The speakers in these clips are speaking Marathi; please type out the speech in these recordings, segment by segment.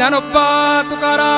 ನನಪ್ಪ ತುಕಾರಾ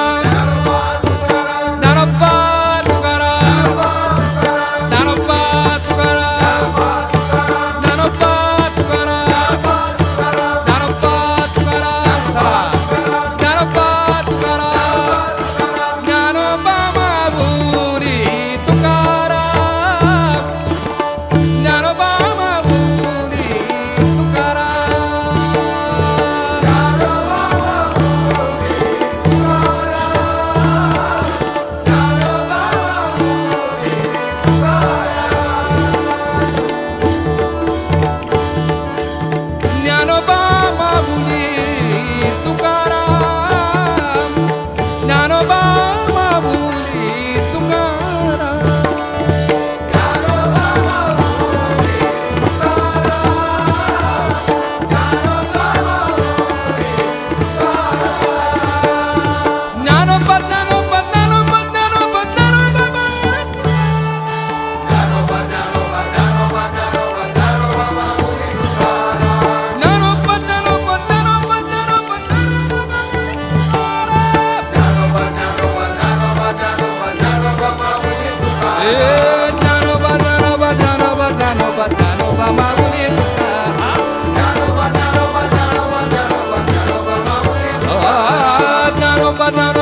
Bárbara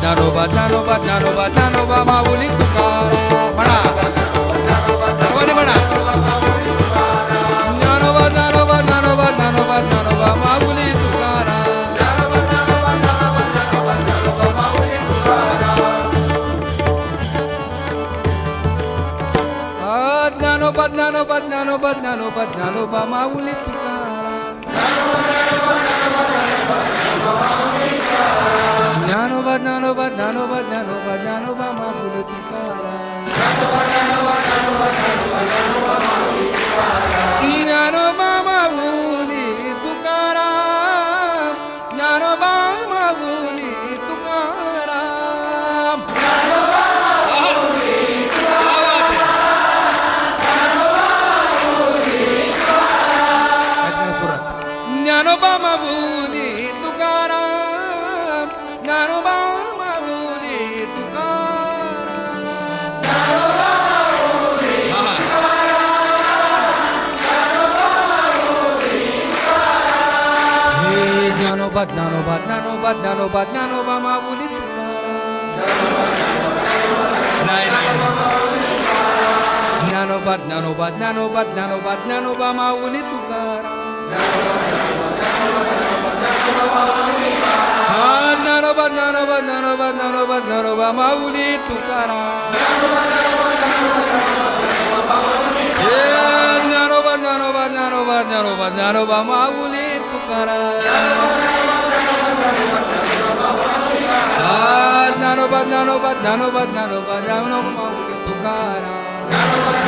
दारोबा दारोबा दारोबा दारोबा माऊली तुकार म्हणा सर्वांनी म्हणा दारोबा दारोबा दारोबा दारोबा दारोबा माऊली तुकार ज्ञानोबा ज्ञानोबा ज्ञानोबा ज्ञानोबा ज्ञानोबा माऊली तुकार ज्ञानोबा ज्ञानोबा ज्ञानोबा ज्ञानोबा ज्ञानोबा माऊली नाही, नाही. ज्ञानोबा ज्ञानोबा ज्ञानोबा ज्ञानोबा ज्ञानोबा माऊली तुकाराम हा ज्ञानोबा ज्ञानोबा ज्ञानोबा ज्ञानोबा ज्ञानोबा माऊली तुकाराम हे ज्ञानोबा ज्ञानोबा ज्ञानोबा ज्ञानोबा ज्ञानोबा माऊली तुकाराम નાનો બાદ નાનો બાદ નાનો બાદ આવનો માઉ કે તુકારા નાનો બાદ